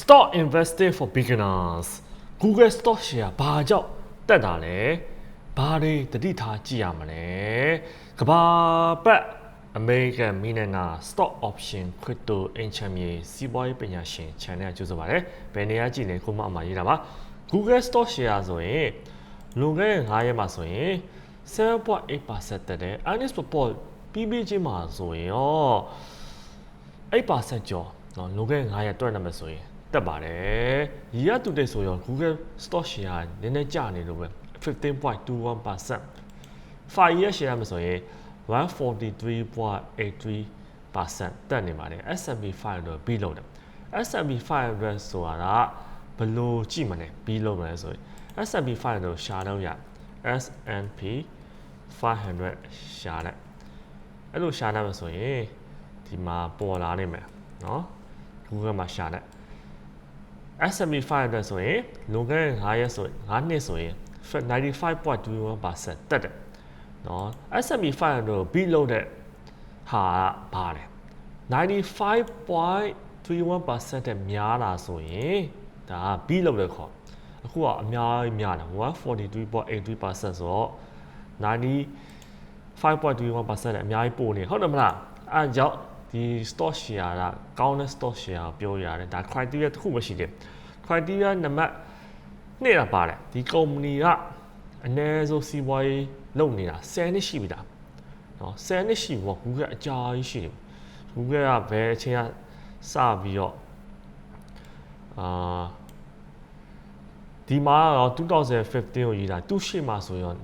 Stock investing for beginners Google Stock Share ဘာကြောင့်တက်တာလဲဘာတွေတတိထားကြည့်ရမလဲကဘာပတ် American မီနနာ Stock Option Crypto အင်ချမ်းမြေစီးပွားရေးပညာရှင် channel ကြိုဆိုပါရစေဘယ်နေရာကြည့်လဲကိုမအမှာရေးတာပါ Google Stock Share ဆိုရင်လွန်ခဲ့တဲ့9ရက်မှာဆိုရင်7.8%တက်တယ် earnings report ပြီးပြီးချင်းမှာဆိုရင်ရော8%ကျော်နော်လွန်ခဲ့တဲ့9ရက်တွက်နေမှာဆိုရင် တက်ပါတယ်ရီရတူတဲ့ဆိုရော Google Stock Share နည်းနည်းကျနေလို့ပဲ15.21% 5 year share မှာဆိုရင်143.83%တက်နေပါတယ် S&P 500ပြီးလို့တယ် S&P 500ဆိုတာကဘယ်လိုကြည့်မလဲပြီးလို့မလဲဆိုရင် S&P 500ရှာတော့ရ S&P 500ရှာလိုက်အဲ့လိုရှာလိုက်မှဆိုရင်ဒီမှာပေါ်လာနိုင်မယ်เนาะ Google မှာရှာလိုက် S&P 500ဆိုရင်လွန်ခဲ့တဲ့9ရက်ဆို9နှစ်ဆိုရင်95.21%တက်တယ်နော် S&P 500ပြီးလို့တဲ့ဟာကဘာလဲ95.21%တဲ့များတာဆိုရင်ဒါကပြီးလို့တဲ့ခေါ်အခုကအများကြီးများတယ်143.83%ဆိုတော့95.21%နဲ့အများကြီးပိုနေဟုတ်တယ်မလားအဲဒါကြောင့် ဒီ stock share ကကောင်းတဲ့ stock share ကိုပြောရတယ်ဒါ criteria တစ်ခုပဲရှိတယ် criteria နံပါတ်နှစ်ကပါတယ်ဒီ company ကအနည်းဆုံးစီးပွားရေးလုပ်နေတာ10နှစ်ရှိပြီလားနော်10နှစ်ရှိပြီပေါ့ Google အကြာကြီးရှိတယ် Google ကဘယ်အချိန်ကစပြီးတော့အာဒီမှာတော့2015ကိုရေးတာသူ့ရှေ့မှာဆိုရင်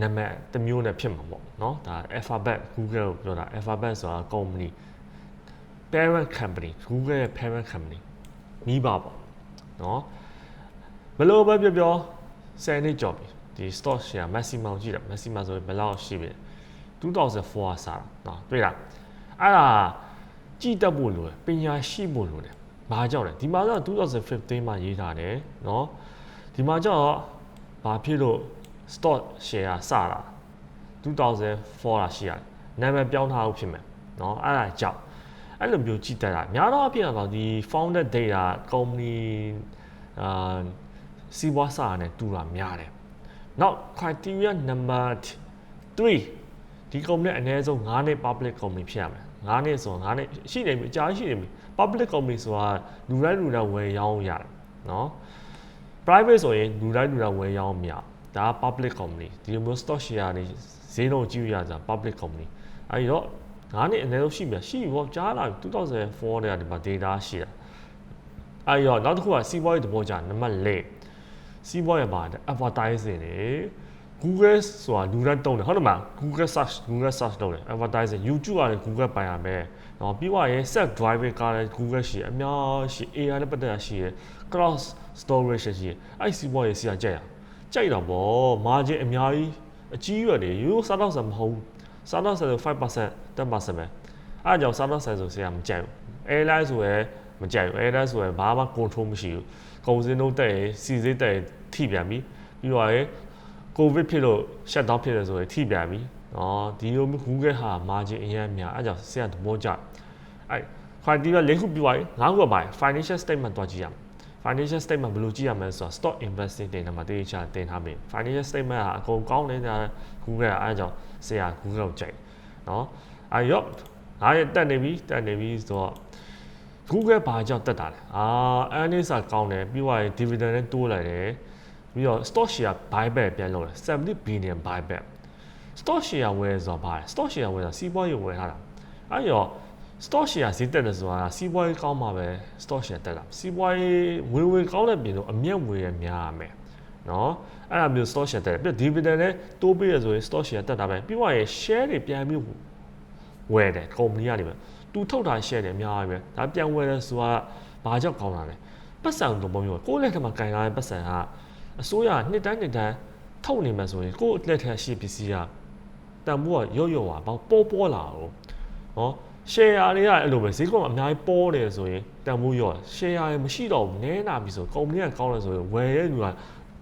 နာမည်တစ်မျိုးနဲ့ဖြစ်မှာပေါ့နော်ဒါ alphabet google ကိုပြောတာ alphabet ဆိုတာ company parent company Google ရဲ့ parent company မိဘပေါ့နော်ဘလို့ပဲပြောပြော10နှစ်ကျော်ပြီဒီ stock share maximum ကြည့်တာ maximum ဆိုရင်ဘယ်လောက်ရှိပြီ2004ကစတာနော်တွေ့လားအဲ့ဒါကြည့်တတ်ဖို့လိုတယ်ပညာရှိဖို့လိုတယ်ဘာကြောင့်လဲဒီမှာတော့2015မှာရေးထားတယ်နော်ဒီမှာကြောင့်ဘာဖြစ်လို့ stock share စတာ2004ကရှိရတယ်နာမည်ပြောင်းထားဖို့ဖြစ်မယ်နော်အဲ့ဒါကြောင့် အဲ့လိုမျိုးကြည့်တတ်တာများသောအားဖြင့်တော့ဒီ founder data company အာစီးပွားစာနဲ့တူတာများတယ်နောက် criteria number 3ဒီ company အနည်းဆုံး9နှစ် public company ဖြစ်ရမယ်9နှစ်ဆို9နှစ်ရှိနေပြီအကြာရှိနေပြီ public company ဆိုတာလူတိုင်းလူတိုင်းဝယ်ရောင်းရတယ်နော် private ဆိုရင်လူတိုင်းလူတိုင်းဝယ်ရောင်းမရဒါ public company ဒီလိုမျိုး stock share တွေဈေးနှုန်းကြည့်ရတာ public company အဲဒီတော့ 9နှစ်အနည်းဆုံးရှိမြရှိဘောကြားလာပြီ2004နဲ့ကဒီမှာ data ရှိတာအဲ့ရောနောက်တစ်ခုကစီးပွားရေးသဘောကျနံပါတ်၄စီးပွားရေးမှာ advertising တွေ Google ဆိုတာလူတိုင်းတုံးတယ်ဟုတ်တယ်မလား Google search Google search တုံးတယ် advertising YouTube ကလည်း Google ပိုင်ရမယ်နော်ပြီးသွားရင် self driving car လည်း Google ရှိအများရှိ AI လည်းပတ်သက်ရှိရယ် cloud storage ရှိရယ်အဲ့စီးပွားရေးစီကကြိုက်ရကြိုက်တော့ဗော margin အများကြီးအကြီးရွယ်တွေရိုးရိုးစားတော့စမဟုတ် စားတော့ဆို5% 10%ပဲအဲ့ကြောင့်စားတော့ဆိုဆိုဆရာမကြိုက်ဘူး airline ဆိုရယ်မကြိုက်ဘူး airline ဆိုရယ်ဘာမှ control မရှိဘူးကုန်စည်နှုန်းတက်ရင်စီစစ်တက်ရင်ထိပြန်ပြီပြီးတော့ရင်ကိုဗစ်ဖြစ်လို့ shut down ဖြစ်တယ်ဆိုရင်ထိပြန်ပြီနော်ဒီလိုမျိုး Google ဟာ margin အရင်များအဲ့ကြောင့်ဆရာသဘောကျအဲ့ criteria လေးခုပြီးသွားပြီငါးခုပါ financial statement တွားကြည့်ရမယ် financial statement ဘယ်လိုကြည့်ရမလဲဆိုတော့ stock investing တင်တာမှာတေးချတင်ထားပြီ financial statement ဟာအကုန်ကောင်းနေတာ Google ကအားကြောင့်ဆရာ Google ကိုကြိုက်နော်အဲ့ရော့ငါရတက်နေပြီတက်နေပြီဆိုတော့ Google ဘာကြောင့်တက်တာလဲအာ earnings ကကောင်းတယ်ပြီးတော့ dividend နဲ့တိုးလိုက်တယ်ပြီးတော့ stock share buyback ပြန်လုပ်တယ်70 billion buyback stock share ဝယ်ဆိုတာဘာလဲ stock share ဝယ်တာစီးပွားရေးဝယ်ထားတာအဲ့ရော stock share ဈေးတက်တယ်ဆိုတာစီးပွားရေးကောင်းမှာပဲ stock share တက်တာစီးပွားရေးဝင်ဝင်ကောင်းတဲ့ပြင်တော့အမြတ်ဝင်ရများရမယ်နော်အဲ့ဒါမျိုး stock share တက်တယ်ပြီး dividend နဲ့တိုးပေးရဆိုရင် stock share တက်တာပဲပြီးတော့ share တွေပြန်ပြီးဝယ်တယ် company ကနေပဲသူထုတ်တာ share တွေအများကြီးပဲဒါပြန်ဝယ်တယ်ဆိုတာဘာကြောင့်ကောင်းတာလဲပတ်စံလိုပုံမျိုးကိုယ့်လက်ထက်မှာကင်လာတဲ့ပတ်စံကအစိုးရနှစ်တိုင်းနှစ်တိုင်းထုတ်နေမှဆိုရင်ကိုယ့်လက်ထက်ရှိပစ္စည်းကတန်ဖိုးကရော့ရော့ပါပေါ့ပေါ်ပေါ်လာတော့ဟော share တွေကအဲ့လိုပဲဈေးကွက်မှာအများကြီးပေါ်တယ်ဆိုရင်တန်ဖိုးရော share တွေမရှိတော့ဘူးနည်းနာပြီဆိုကုမ္ပဏီကကောင်းတယ်ဆိုရင်ဝယ်တဲ့လူက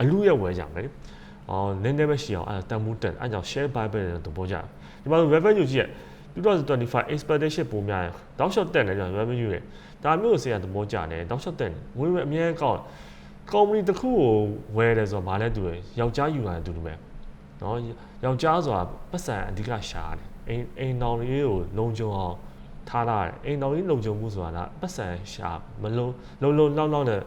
အလူရဲ့ဝယ်ကြမယ်အော်နည်းနည်းပဲရှိအောင်အဲ့တန်ဖိုးတက်အဲ့ကြောင့် share buy ပဲသဘောကျတယ်ဒီမှာ revenue ကြီးရဲ့2025 expectation ပုံများတယ်တောက်လျှောက်တက်နေကြ revenue ရဲ့ဒါမျိုးကိုဆရာသဘောကျတယ်တောက်လျှောက်တက်ငွေအများကြီးကောင်းကုမ္ပဏီတစ်ခုကိုဝယ်တယ်ဆိုတော့မလဲတူတယ်ယောက်ျားယူလာတယ်တူတူပဲနော်ယောက်ျားဆိုတာပတ်စံအဓိကရှာတယ်အိမ်အိမ်တော်လေးကိုလုံခြုံအောင် ထားလာတယ်အိမ်တော်ကြီးလုံခြုံမှုဆိုတာကပတ်စံရှာမလုံးလုံးလုံးလောက်လောက်နဲ့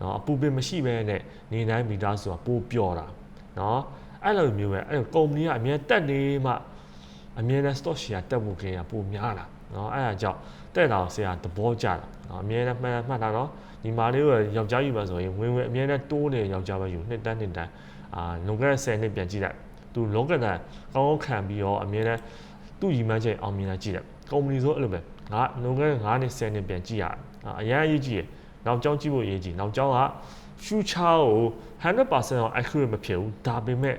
နော်အပူပင်မရှိဘဲနဲ့နေတိုင်းမိသားစုကပိုးပျော်တာနော်အဲ့လိုမျိုးပဲအဲ့ကုမ္ပဏီကအမြဲတက်နေမှအမြဲတမ်း stock share တက်ဖို့ကပိုများတာနော်အဲ့ဒါကြောင့်တက်တာဆရာသဘောကျတာနော်အမြဲတမ်းမှတ်မှတ်တာနော်ညီမလေးကိုယောက်ျားယူမှဆိုရင်ဝင်ဝင်အမြဲတမ်းတိုးနေယောက်ျားပဲယူနှစ်တန်းနှစ်တန်းအာလွန်ခဲ့တဲ့10နှစ်ပြန်ကြည့်လိုက်သူလောကတန်ကောင်းကောင်းခံပြီးတော့အမြဲတမ်းသူ့ညီမချက်အောင်မြင်တာကြည့်တယ် ကုမ္ပဏီဆိုအဲ့လိုပဲငါလွန်ခဲ့တဲ့9နှစ်10နှစ်ပြန်ကြည့်ရအရင်အရေးကြီးတယ်နောက်ကျောင်းကြည့်ဖို့အရေးကြီးနောက်ကျောင်းက future ကို100%အောင် accurate မဖြစ်ဘူးဒါပေမဲ့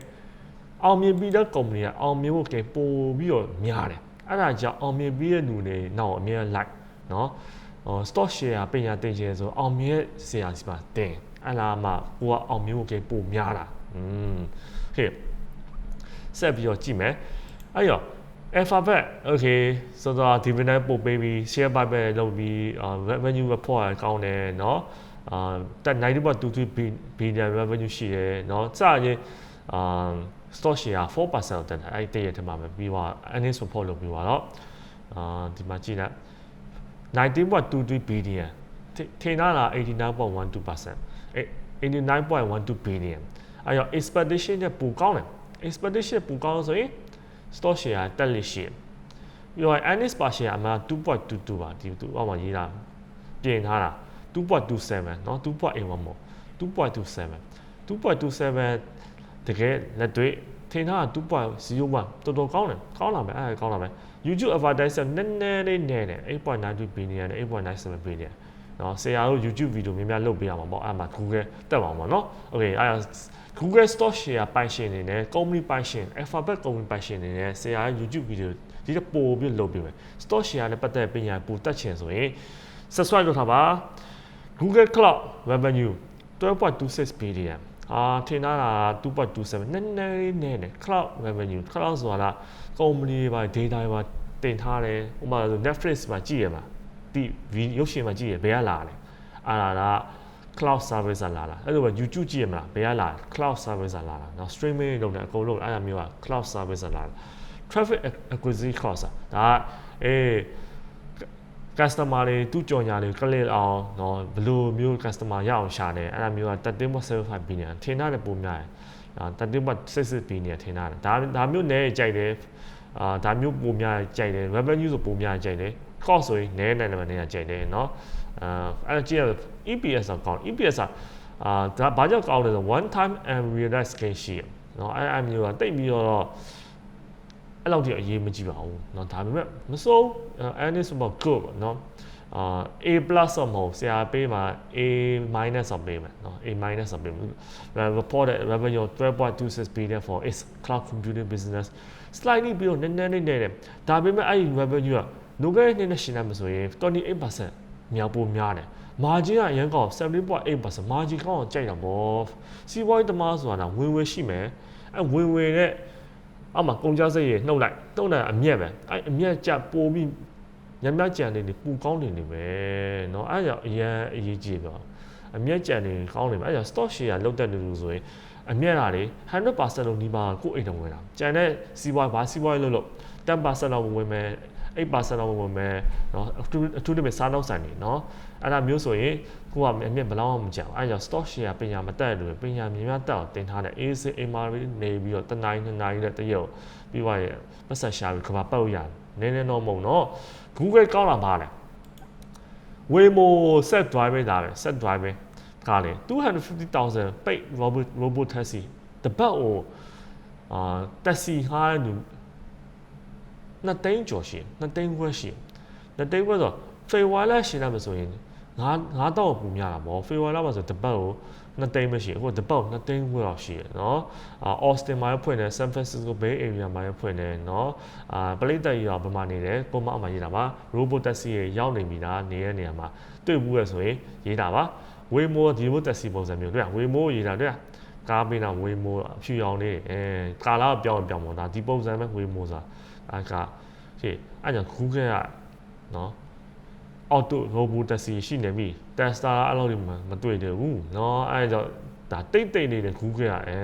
အောင်မြင်ပြီးတဲ့ကုမ္ပဏီကအောင်မြင်ဖို့ကပိုပြီးတော့များတယ်အဲ့ဒါကြောင့်အောင်မြင်ပြီးတဲ့လူတွေနောက်အမြဲ like နော်ဟို stock share ပညာသင်ခြင်းဆိုအောင်မြင်ဆရာစီပါတင်အဲ့လာမှကိုကအောင်မြင်ဖို့ကပိုများတာอืมဟေ့ဆက်ပြီးတော့ကြည့်မယ်အဲ့ရော alphabet okay ဆိုတော့ dividend ပို့ပေးပြီး share buyback လုပ်ပြီး revenue report ကောင်းတယ်เนาะအာတက်90.23 billion revenue ရှိတယ်เนาะစရင်အာ stock share 4%တက်တယ်အဲ့တည့်ရထမှာပဲပြီးသွား earnings report လုပ်ပြီးသွားတော့အာဒီမှာကြည့်လိုက်19.23 billion ထင်တာလား89.12%အဲ့89.12 billion အဲ့တော့ expectation နဲ့ပိုကောင်းတယ် expectation ပိုကောင်းဆိုရင် stock share တက်လိရှိပြီးတော့ earnings per share အမှ2.22ပါဒီသူအောက်မှာရေးတာပြင်ထားတာ2.27เนาะ2.81မဟုတ်2.27 2.27တကယ်လက်တွေ့ထင်ထား2.01တော်တော်ကောင်းတယ်ကောင်းလာမယ်အဲ့ဒါကောင်းလာမယ် YouTube advertiser နည်းနည်းလေးနည်းတယ်8.92 billion နဲ့8.97 billion နော်ဆရာတို့ YouTube video များများလုပ်ပေးရမှာပေါ့အဲ့မှာ Google တက်ပါမှာနော် Okay အဲ့ဒါ Google Stock Share ပိုင်ရှင်နေနဲ့ company ပိုင်ရှင် Alphabet company ပိုင်ရှင်နေနဲ့ဆရာရဲ့ YouTube video ဒီတော့ပို့ပြီးလုပ်ပေးမယ် Stock Share နဲ့ပတ်သက်ပညာပို့တက်ချင်ဆိုရင် subscribe လုပ်ထားပါ Google Cloud Revenue 12.26 billion အာထင်တာက2.27နည်းနည်းနည်းနဲ့ cloud revenue cloud ဆိုတာက company တွေပါ data တွေပါတင်ထားတယ်ဥပမာဆို Netflix မှာကြည့်ရမှာဒီရုပ်ရှင်မှာကြည့်ရဘယ်ကလာလဲအာဒါက cloud service လာလာအဲ့လိုပဲ YouTube ကြည့်ရမလားဘယ်ကလာ cloud service လာလာเนาะ streaming လုပ်တယ်အကုန်လုံးအဲ့ဒါမျိုးက cloud service လာလာ traffic acquisition cost ဒါကအေး customer တွေသူ့ကြော်ညာတွေ click အောင်เนาะဘယ်လိုမျိုး customer ရအောင်ရှာတယ်အဲ့ဒါမျိုးက13.75 billion ထင်တာပိုများတယ်အာ13.66 billion ထင်တာဒါဒါမျိုးနဲ့ကြိုက်တယ်အာဒါမျိုးပိုများကြိုက်တယ် revenue ဆိုပိုများကြိုက်တယ် cost ဆိုရင်နည်းနိုင်တယ်နေကြိုက်တယ်เนาะ အာအဲ့ကြည့်ရ EPS ကကောင်း EPS ကအာဒါဘာကြောင့်ကောင်းလဲဆို one time and realize gain ရှိရเนาะအဲ့အမျိုးကတိတ်ပြီးတော့အဲ့လောက်ထိအရေးမကြီးပါဘူးเนาะဒါပေမဲ့မစိုး earnings ဆိုတော့ good ပေါ့เนาะအာ A plus တော့မဟုတ်ဆရာပေးမှာ A minus တော့ပေးမယ်เนาะ A minus တော့ပေးမယ် reported revenue 12.26 billion for its cloud computing business slightly ပြီးတော့နည်းနည်းလေးနေတယ်ဒါပေမဲ့အဲ့ဒီ revenue ကနိုဂဲနှစ်နဲ့ရှင်းလိုက်မှာဆိုရင်28% မြောက်ပိုများတယ် margin ကအရင်ကောက်70.8% margin ကောက်အောင်ကြိုက်တာပေါ့စီးပွားရေးသမားဆိုတာဝင်ဝင်ရှိမယ်အဲဝင်ဝင်နဲ့အောက်မှာကုန်ကြစိတ်ရနှုတ်လိုက်နှုတ်လိုက်အမျက်ပဲအဲအမျက်ကြပိုပြီးညံ့ကြံနေနေပူကောင်းနေနေပဲเนาะအဲကြောင့်အရင်အရေးကြီးတော့အမျက်ကြံနေကောင်းနေပဲအဲကြောင့် stock share လောက်တက်နေလို့ဆိုရင်အမျက်လာလေ100%လုံးဒီမှာကိုယ့်အိမ်တော်ဝင်တာကျန်တဲ့စီးပွားဘာစီးပွားရေးလုပ်လို့10%လောက်ဝင်မယ် 8%လောက်ဝင်မယ်เนาะအထူးအထူးတမဲ့စားနောက်ဆိုင်နေเนาะအဲ့ဒါမျိုးဆိုရင်ကိုကအမြင့်ဘယ်လောက်မှမကြောက်အဲ့ကြောင့် stock share ပညာမတက်လို့ပညာမြင်များတက်အောင်တင်ထားတဲ့ AC AMR နေပြီးတော့တနိုင်နှစ်နိုင်တဲ့တရုပ်ပြီးသွားရဲ့ပတ်ဆက်ရှာပြီးကဘာပောက်ရနည်းနည်းတော့မဟုတ်เนาะ Google ကောင်းလာပါလေ Waymo set driver ဒါပဲ set driver ကလေ250,000 paid robot robot taxi တပတ်ဟိုအာ taxi ဟာလူ နှစ်သိန်းကျော်ရှိနှစ်သိန်းခွဲရှိနှစ်သိန်းခွဲဆိုဖေဝါလာရှင်းရမယ်ဆိုရင်ငါးငါးတော့ပူများတာပေါ့ဖေဝါလာမှာဆိုတပတ်ကိုနှစ်သိန်းပဲရှိအခုတပတ်နှစ်သိန်းခွဲလောက်ရှိရနော်အာအော်စတင်မှာဖွင့်တယ်ဆန်ဖရန်စစ္စကိုဘေးအေရီယာမှာဖွင့်တယ်နော်အာပလိတ်တက်ရောဗမာနေတယ်ပုံမှန်အမှရေးတာပါရိုဘိုတက်ဆီရေရောက်နေပြီလားနေတဲ့နေရာမှာတွေ့ဘူးရဆိုရင်ရေးတာပါဝေမိုဒီမိုတက်ဆီပုံစံမျိုးတွေ့ဝေမိုရေးတာတွေ့ကားပေးတာဝေမိုအဖြူရောင်လေးအဲကာလာပြောင်းပြောင်းပေါ့ဒါဒီပုံစံပဲဝေမိုဆိုတာ အဲက โอเคအဲ့ကြောင့် Google ကနော် auto robot taxi ရှိနေပြီ Tesla အဲ့လိုတွေမမတွေ့သေးဘူးเนาะအဲ့ကြောင့်ဒါတိတ်တိတ်နေတဲ့ Google ကအဲ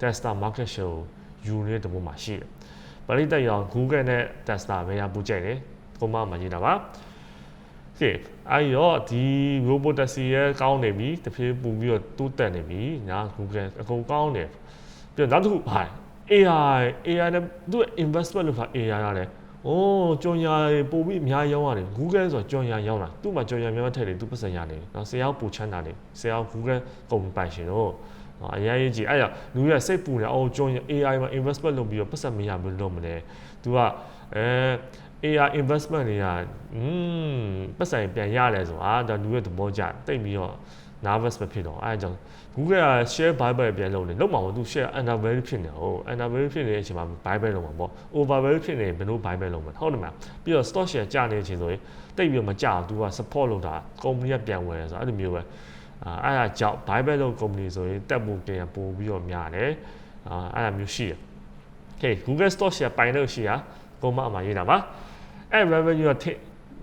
Tesla market share ကိုယူနေတဲ့ပုံမှာရှိတယ်ပရိသတ်ရော Google နဲ့ Tesla ပဲရပူကြိုက်တယ်ပုံမှန်မှာရေးတာပါโอเคအဲ့ရောဒီ robot taxi ရဲ့ကောင်းနေပြီတဖြည်းပူပြီးတော့တိုးတက်နေပြီညာ Google အကုန်ကောင်းတယ်ပြီးတော့နောက်တစ်ခုဟာ AI AI နဲ့သူ့ investment လုပ်တာ AI ရတယ်။အိုးကြော်ညာပို့ပြီးအများကြီးရောင်းရတယ်။ Google ဆိုတော့ကြော်ညာရောင်းတာ။သူ့မှာကြော်ညာများများထည့်တယ်သူပတ်စံရတယ်။နော်ဆရာကပူချမ်းတာလေ။ဆရာက Google ကုန်ပိုင်ရှင်တော့နော်အရင်ကြီးအဲ့ဒါလူရစိတ်ပူနေအောင်ကြော်ညာ AI မှာ investment လုပ်ပြီးတော့ပတ်စံမရဘူးလို့မလဲ။ तू ကအဲ AI investment တွေကอืมပတ်စံပြန်ရတယ်ဆိုတာဒါလူရဲ့သဘောကျတိတ်ပြီးတော့ nervous ပဲဖြစ်တော့အဲအကြောင်း Google က share buyback ပြန်လုပ်နေလုံးမှာမဟုတ်သူ share undervalue ဖြစ်နေဟုတ် undervalue ဖြစ်နေတဲ့အချိန်မှာ buyback လုပ်မှာပေါ့ overvalue ဖြစ်နေဘယ်လို buyback လုပ်မှာဟုတ်တယ်မလားပြီးတော့ stock share ကျနေတဲ့အချိန်ဆိုရင်တိတ်ပြီးတော့မကျဘူးသူက support လုပ်တာ company ကပြန်ဝင်ဆိုတော့အဲ့လိုမျိုးပဲအာအဲ့ဒါကြောင့် buyback လုပ် company ဆိုရင်တက်ဖို့ပြန်ပို့ပြီးတော့များတယ်အာအဲ့ဒါမျိုးရှိတယ် okay Google stock share ပိုင်လို့ရှိရပုံမှန်အမှရေးတာပါအဲ့ revenue ကထိ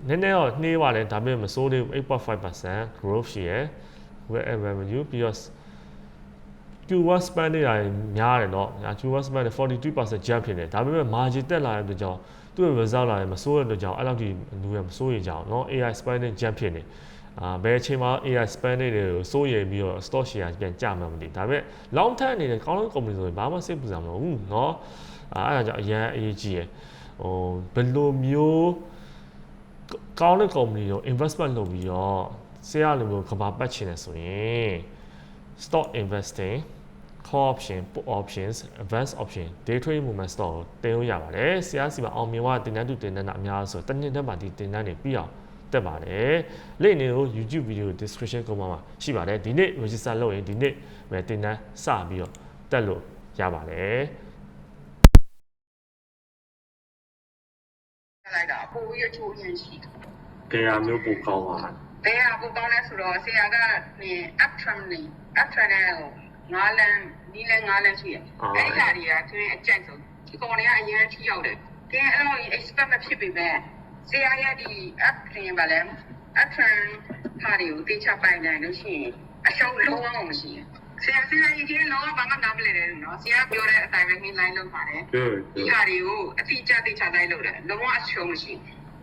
နည်းနည်းတော့နှေးပါတယ်ဒါပေမဲ့မစိုးသေးဘူး8.5% growth ရှိရယ် Google ad revenue ပြီးတော့ Q1 spend နေတာများတယ်เนาะညာ Q1 spend 42% jump ဖြစ်နေဒါပေမဲ့ margin တက်လာတဲ့အတွက်ကြောင့်သူ့ရဲ့ result လာရင်မစိုးတဲ့အတွက်ကြောင့်အဲ့လောက်ထိလူရမစိုးရင်ကြောင်เนาะ AI spend နဲ့ jump ဖြစ်နေအာဘယ်အချိန်မှာ AI spend တွေကိုစိုးရိမ်ပြီးတော့ stock share ပြန်ကျမှမသိဒါပေမဲ့ long term အနေနဲ့ကောင်းတဲ့ company ဆိုရင်ဘာမှစိတ်ပူစရာမလိုဘူးเนาะအာအဲ့ဒါကြောင့်အရန်အရေးကြီးရယ်ဟိုဘယ်လိုမျိုးကောင်းတဲ့ company ကို investment လုပ်ပြီးတော့ ဆရာလိုမျိုးကဘာပတ်ချင်တယ်ဆိုရင် stock investing call option put options advanced option day trade movement stock ကိုတင်လို့ရပါတယ်ဆရာစီမှာအောင်မြင်ဝတင်တန်းတူတင်တန်းတာအများဆိုတနည်းတက်မှာဒီတင်တန်းတွေပြီးအောင်တက်ပါတယ်လိမ့်နေကို YouTube video description ကောမှာရှိပါတယ်ဒီနေ့ register လုပ်ရင်ဒီနေ့ပဲတင်တန်းစပြီးတော့တက်လို့ရပါတယ်လိုက်တာပိုပြီးအချိုးရင်ရှိတယ်ဘယ်ဟာမျိုးပိုကောင်းပါလဲ။ ဘယ်ဟာကိုကောင်းလဲဆိုတော့ဆရာကနင် up trend နေ up trend နဲ့ငါးလန်းနီးလန်းငါးလန်းရှိတယ်။အဲ့ဒီဟာတွေကသူအကြိုက်ဆုံးဒီကောင်တွေကအရင်ထိရောက်တယ်။ကဲအဲ့လို expect မဖြစ်ပေမဲ့ဆရာရဲ့ဒီ up trend ပါလဲ up trend ဟာတွေကိုတေချပိုင်နိုင်လို့ရှိရင်အရှုံးလုံးဝမရှိဘူး။ဆရာဆရာကြီးကလောကဘာမှနားမလည်တယ်နော်ဆရာပြောတဲ့အတိုင်းပဲ headline လုပ်ပါတယ် good ဒီဟာတွေကိုအတိအကျသိချတိုင်းလုပ်တယ်လုံးဝအရှုံးမရှိဘူး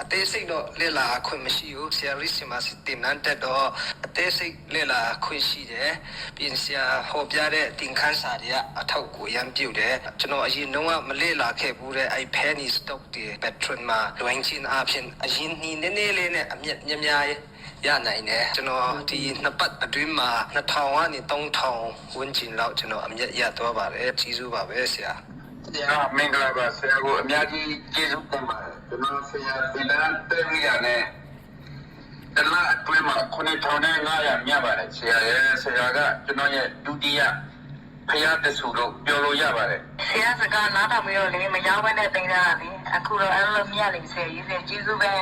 အသေးစိတ်တော့လေ့လာခွင့်မရှိဘူးဆရာရစ်စီမာစီတင်နန်းတက်တော့အသေးစိတ်လေ့လာခွင့်ရှိတယ်ပြင်ဆရာဟောပြတဲ့တင်ခန်းစာတွေကအထောက်ကိုရမ်းပြုတ်တယ်ကျွန်တော်အရင်တော့မလေ့လာခဲ့ဘူးတဲ့အဲ့ penny stock တွေ patron မှာလွင်ချင်းအဖြစ်အရင်နီးနည်းနည်းလေးနဲ့အမြက်များများရနိုင်တယ်ကျွန်တော်ဒီနှစ်ပတ်အတွင်းမှာ2000ကနေ3000ဝန်းကျင်လောက်ကျွန်တော်အမြက်ရသွားပါတယ်ကြီးစုပါပဲဆရာဆရာမင်္ဂလာပါဆရာကိုအများကြီးကျေးဇူးတင်ပါတယ် ကျွန်တော်ဆရာဒီလန်တက်ရရနဲ့တလားအတွင်းမှာ9500မြတ်ပါတယ်ဆရာရဲ့ဆရာကကျွန်တော်ရဲ့ဒုတိယဖယားတဆူလို့ပြောလို့ရပါတယ်ဆရာစကားနားထောင်ပြီးတော့လေမရောက်ဘဲနဲ့တင်ကြတာလေအခုတော့အဲ့လိုမြတ်နေဆရာကြီးဆရာကျေးဇူးပဲ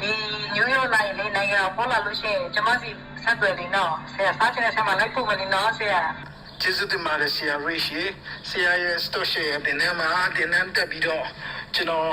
ဒီညိုးရိုးလိုက်လေနိုင်ငံတော်ပေါ်လာလို့ရှိရင်ကျွန်မစီဆက်သွယ်နေတော့ဆရာစားချင်တဲ့ဆက်မှာလိုက်ဖို့မနေတော့ဆရာကျေးဇူးတင်ပါတယ်ဆရာရိရှိဆရာရဲ့ store share တင်နေမှာတင်နေတက်ပြီးတော့ကျွန်တော်